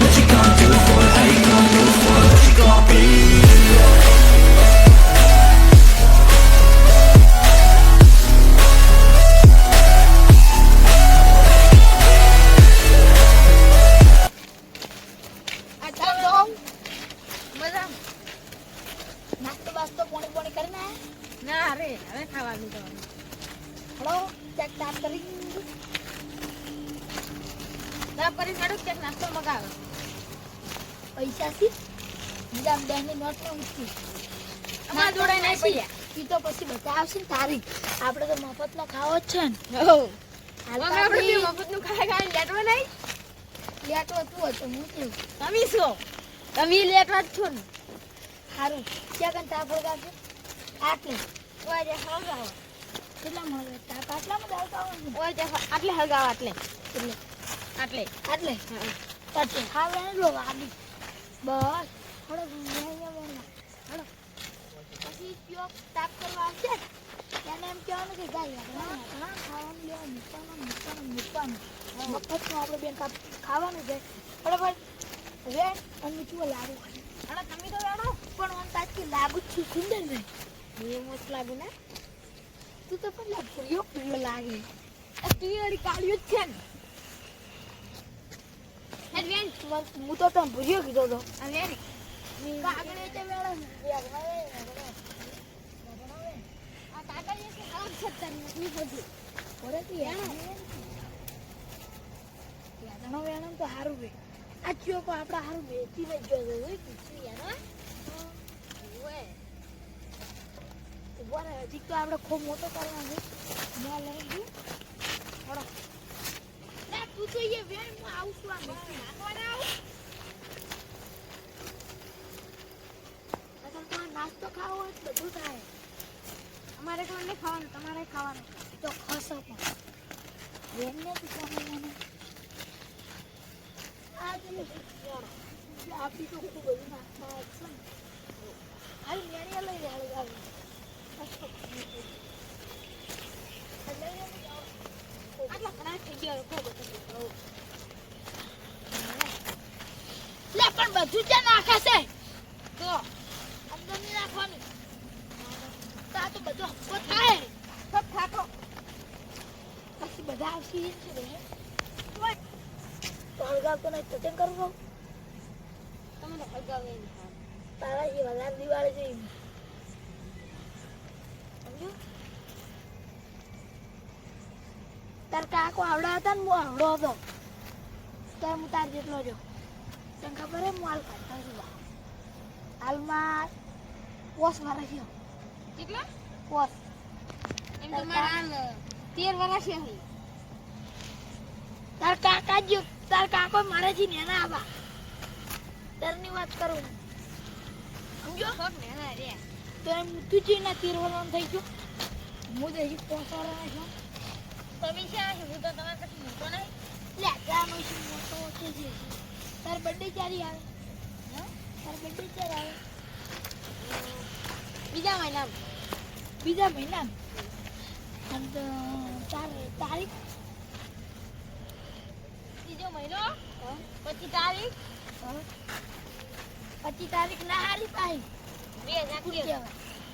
What you gonna do for? How you gonna move for? What you gonna be? બીજા note ને નહીં તો પછી બધા આવશે ને તારીખ આપણે તો મફત નો ખાવો જ છે ને. હો. આપણે મફતનું ખાઈને લેટવા નહીં? લેટો તું હતો હું કેવું તમે શું તમે લેટવા જ છો ને. સારું ક્યાં કન તાપ આટલે. ઓય જે હળગાવો કેટલા મળે તાપ આટલામાં આવતા હોય ઓય જે આટલે હળગાવો આટલે. આટલે. આટલે? હા. તટે હા વેણ લો બસ. હળો અહીંયા પછી કયો તાપ કરવા આવશે? ને એમ કહેવાનું કે ખાવાનું લેવા મૂકવાનું મૂકવાનું મૂકવાનું. મફતનું આપણે બેન કાપ ખાવાનું છે. બરાબર? અને ચૂ લાગુ અરે તમે તો વેણો પણ આમ તાજકી લાગુ જ છું સુંદર નહીં એ મસ્ત લાગુ ને? તું તો પણ ફૂલ્યો ફૂલ્યો લાગે? આ ટીયરી કાઢ્યું જ છે ને. હું તો તમે ભૂલ્યો કીધો તો. આ વેણ કાગળે તે હારું બે આ ચિયો કો આપડા હારું બેચી ને જો જો હોય યાનો ઓય હજી તો આપણે ખૂબ મોટો કરવાનો ના લઈ ગયું થોડો તું વેણ આવું. છું અગર તો આ નાસ્તો ખાવો હોય તો બધું થાય. અમારે ઘર નહીં ખાવાનું, તમારે ખાવાનું. તો ખસો પણ. વેણને તું ખાવાનું. આ આપી તો ખૂબ બધું નાખવા છે હાલ મેળીએ લઈ હાલ ઘણા થઈ ગયા બધું. લે, પણ બધું ક્યાં નાખે છે તો અંદર નહીં નાખવાનું તો આ તો થાય. સબ ખાતો પછી બધા આવશે એ જ છે રે ઓય. તો હળગાવ તો નહીં સત્સંગ કરવો તમે તો હળગાવે તારા જે વધારે દિવાળી છે એમ. તાર કાકો આવડા હતા ને હું આવડો હતો. ત્યારે હું તાર જેટલો જો તને ખબર હે હું હાલ કાઢતો છું. હાલમાં પોસ મારે છે કેટલા? પોસ એમ તો મારા તેર વર્ષ છે. તાર કાકા જ તાર કાકો મારે છે ને એના આવા તારની વાત કરું સમજો કોક ને ના રે. તો એમ તું છે ના તેર વર્ષનું થઈ ગયું હું તો હજી છું તમે ક્યાં છો? હું તો તમારા કરતા મોટો નહીં. લે ગાનો છે મોટો છે છે તાર બર્થડે ક્યારે આવે હે? તાર બર્થડે ક્યારે આવે બીજા મહિનામાં. બીજા મહિના. તારીખ. ત્રીજો મહિનો. પછી તારીખ. પછી પચીસ તારીખ ના હારી પાઈ બે હજાર. કહેવાય.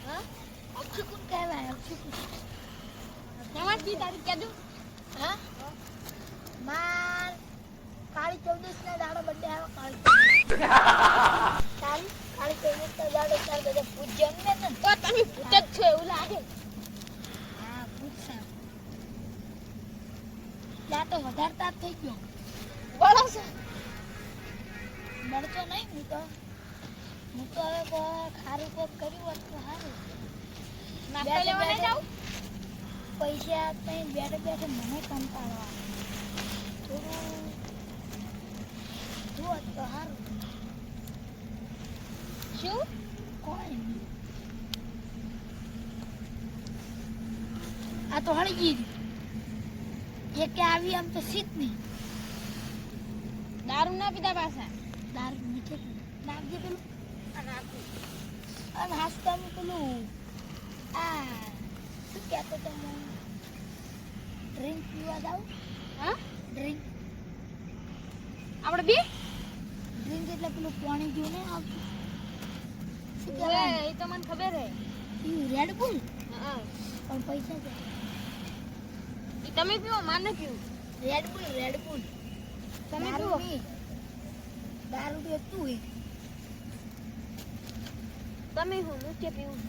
હા? અક્ષય કહેવાય અક્ષુકુન કુણ બી કી તારીખ કહેજો. હા? માર કાળી ચૌદસ ના દાડો બર્થડે આવે કાળી તારું કોક કર્યું હોત તો પૈસા ત્યાં બેઠે બેઠે મને કંટાળવા થોડું જુઓ તો સારું. શું કોઈ આ તો હળી ગઈ. એ કે આવી આમ તો સીધ નહીં. દારૂ ના પીતા પાછા. દારૂ મીઠે નાખજે પેલું. અને આખું અને હાસતાનું પેલું આ શું કહેતો તમે ડ્રિંક પીવા જાવ હા? ડ્રિંક આપણે બી ડ્રિંક એટલે પેલું પાણી જોઈને આવતું. શું કહેવાય એ તો મને ખબર હે. પીવું રેડ બુલ હા પણ પૈસા છે. એ તમે પીવો માને પીવું. રેડ બુલ રેડ બુલ તમે પીવો. દારૂ તો તું હે. તમે હું હું કે પીવું?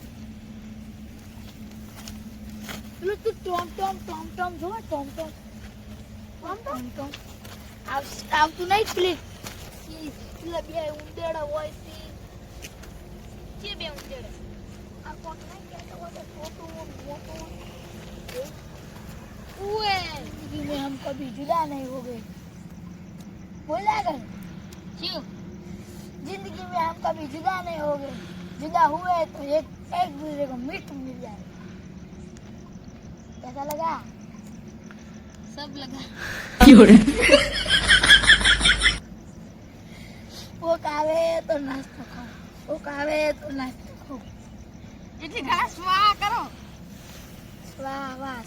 પેલું તું ટોમ ટોમ ટોમ ટોમ જો Tom Tom. Tom Tom? Tom આવ- આવતું નહીં પેલી. પેલા બે ઉંદેડા હોય ज़िंदगी में हम कभी जुदा नहीं हो गए जुदा हुए तो एक एक दूसरे को मिट मिल जाए कैसा लगा सब लगा वो कावे तो नाश्ता खाओ, वो कावे तो नाश्ता જેથી ઘણા સ્વા કરો. સ્વા વાહ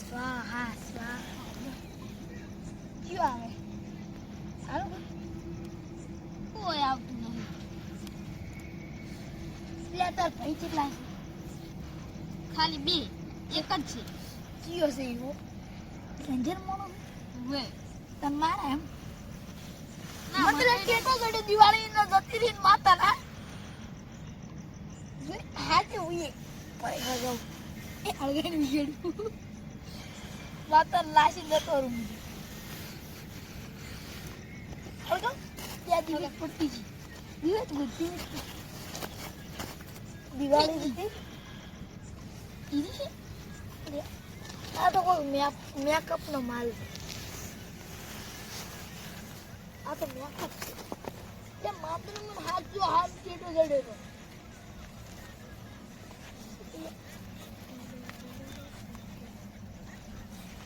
ખાલી બે એક જ છે. કયો છે એવો? રેન્જર મોનો વે. તમારા એમ? મતલબ તો દિવાળી નો જતી રીન માતા ના હાથે ઉયે અળગણ ત્યાં દિવસ પટ્ટી છે દિવસ બુદ્ધિ દિવાળી આ તો કોઈ મેપ મેકઅપ નો માલ આ તો મેકઅપ છે માત્ર હાથ જો હાથ કેટો જડે તો ક્યાં ચોટે તો ખૂટે નહીં. બધી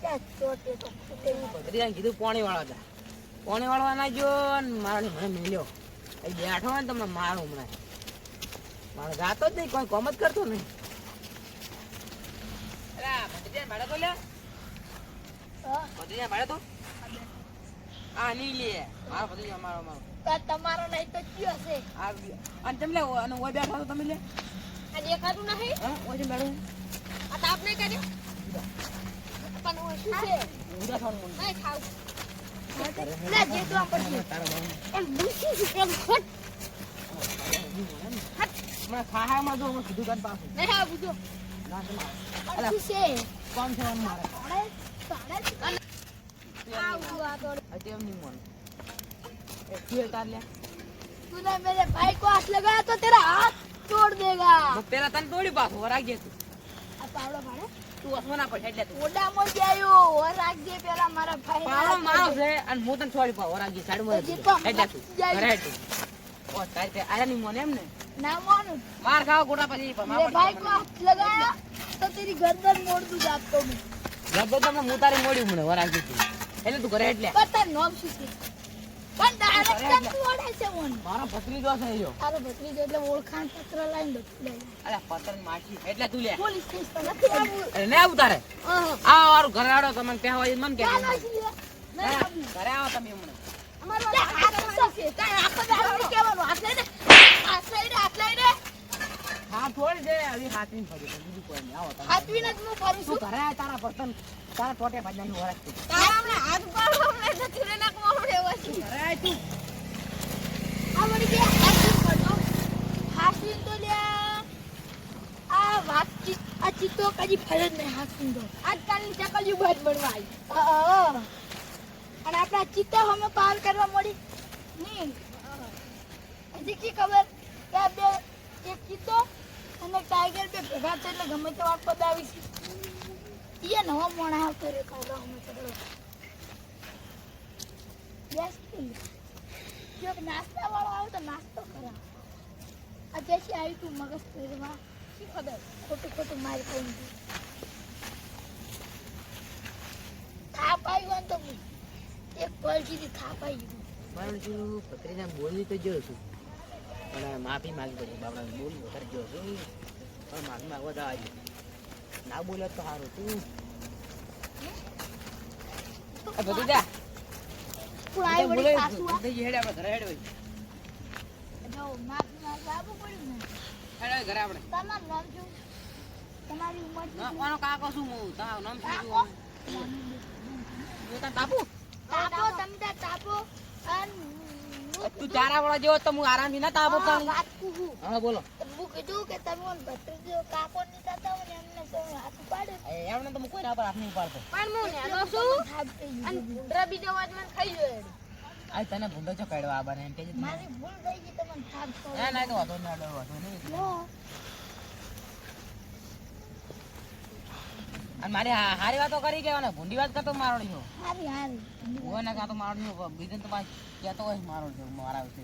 કીધું પોણી વાળા હતા પોણી વાળવા ના જો મારો મને મેલ્યો. અહીં બેઠો હોય ને તમને મારો હમણાં. મારો જાતો જ નહીં કોઈ કોમ જ કરતો નહીં. ભાડે તો લે. ભાડે તો? નહીં લે. મારો ભત્રીજો મારો મારો. તમારો નહીં તો કયો છે અને તમે લે અને ઓય બેઠા તો તમે લે. આ દેખાતું નહીં? હા ઓય બેઠો આ તાપ નહીં કર્યો. પણ હું શું છે ઉડા થવાનું મન નહીં ખાવું લે જે તો આમ પડશે તારો ભાવ પણ હું શું છું પેલું ખોટ મને ખાહામાં જો હું કીધું કાન પાછું નહીં આવું જો ના તમે પણ શું છે કોમ થવાનું મારે સાડે સાડે આવું આ તો અત્યારે એમ નહીં મન એ ફ્યુઅલ તાર લે तूने मेरे भाई को हाथ लगाया तो तेरा हाथ तोड़ देगा હું પેલા તને તોડી પાછું વરાગી તું આ પાવડો ભાડે તું મો ને? માર ખાવ ગોટા પછી મોડ દઉં જાત તો હું. ગરદન તારી મોડ્યું મને ઓરાગજી એટલે તું ઘરે એટલે પતા નોમ શું મારો પતલી છે જો. તારો ભત્રીજો એટલે ઓળખાણ પત્ર લાઈન અરે પતર માટી એટલે તું લે. પોલીસ સ્ટેશન નથી આવું. ને ઉતારે. હા આ વાળું ઘરે આડો તમને કહેવા મન કે આવું. ઘરે આવો તમે હમણાં. અમારો હાથ છે. તારે આખો દાડો નહીં હાથ લઈને હાથ લઈને હાથ લઈને હા થોડી દે. આવી હાથવીને ફરી બીજું કોઈ નહીં. આવો હાથવીને જ હું ફરું છું. ઘરે આય તારા પતન તારા ટોટે ભાજવાનું વરસ તારા હમણાં હાથ પર હમણાં નાખવા. છે તું લ્યા આ વાતચીત આ ચિત્તો કદી ફરે નહીં તો આજકાલની ચકલીઓ બહાર બનવા અને આપણા ચિત્તો અમે પાર કરવા મળી નહીં હજી કી ખબર કે આ ચિત્તો અને ટાઈગર બે ભેગા છે ગમે તે આવી છે એ નવો મોણા આવતો રે અમે ચડો please. જો નાસ્તા વાળો આવે તો નાસ્તો કરા આ જેસી આવી તું મગજ ફેરવા. શી ખબર? ખોટું ખોટું મારી કોઈ થાપ આવ્યો તો એક પલ સુધી થાપ આવી ગયું. મારું શું પત્રીના બોલી તો જોયો છું. પણ માફી માંગી પડી બાપડા બોલી વધારે જોયો છું. પણ માફી માંગવા તો દે ના બોલ્યો તો સારું. તું. ભત્રીજા. પણ આવી વળી સાસુ આ થઈ આપણે ઘરે હેડે ભાઈ જો માફી માંગવા આવવું પડ્યું ને. હેડે ઘરે આપણે. તમારું નામ શું? તમારી ઉંમર શું? કોનો કાકો શું હું? તારું નામ શું કાકો? છું હું તાપુ? તાપો તમે તાપો. અને તું ચારા વાળા જેવો તો હું આરામથી ના તાપો હા બોલો. હું કીધું કે તમે મને ભત્રીજો કાકો ની થતા ને એમને તો હાથ ઉપાડે? એમને તો કોઈ ના પર હાથ નહીં ઉપાડતો. પણ હું નેનો છું થાપ અને ભૂંડરા બીજો વાતમાં ખાઈ જોયો આ તને ભૂંડો છો કાઢવા આબાને એમ કે મારી ભૂલ થઈ ગઈ તમને થાપ ના ના તો વાંધો નહીં વાંધો વાંધો નહીં અને મારી હારી વાતો કરી કે ભૂંડી વાત કરતો મારો છો? હારી હારી. હોય ને કાં તો મારો નહીં બીજું તો પાછું કહેતો હોય મારો છે મારા વિશે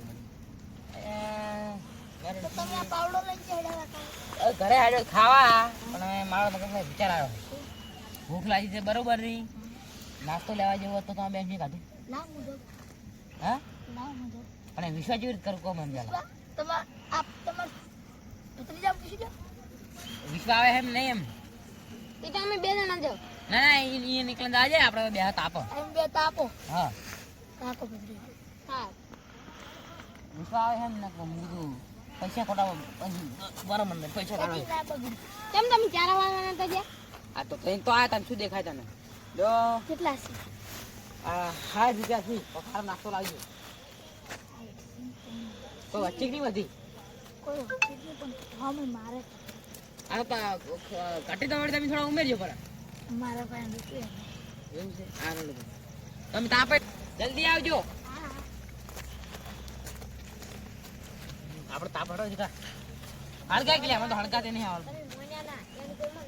એ, ઘરે તો તમે આ પાવડો લઈને ચડાવ્યા કરો હવે ઘરે હાડે ખાવા પણ હવે મારો મગજમાં વિચાર આવ્યો ભૂખ લાગી છે બરોબર નહીં નાસ્તો લેવા જેવો હતો તો બેન ખાધું? હા? અને વિશ્વાસ જેવી રીતે કરું પૂછી દો વિશ્વ આવે એમ નહીં એમ. એ તો અમે બે જણા જાવ ના ના એ નીકળે આજે આપણે બે હાથ આપો. બે તાપો હા. તાપો હા. વિશ્વ આવે એમ ને કહું પૈસા ખોટા પછી બરાબર પૈસા કદી કાઢો ના બગડે. કેમ તમે ચારા વાળવાના હતા જ્યાં આ તો ટ્રેન તો આયા તને શું દેખાય તને? જો. કેટલા છે? આ હા રૂપિયા છે તો ખારો નાસ્તો લાવજો. કોઈ વચ્ચે નહીં વધી કોઈ કેટલું પણ હમે મારે આ તો ઘટી તો તમે થોડા ઉમેરજો પર મારા પાસે રૂપિયા એવું છે? આ. તમે તાપે જલ્દી આવજો. આપણે તાપ હડો કા? હળગા કે લે તો હળગા તે નહીં આવડતું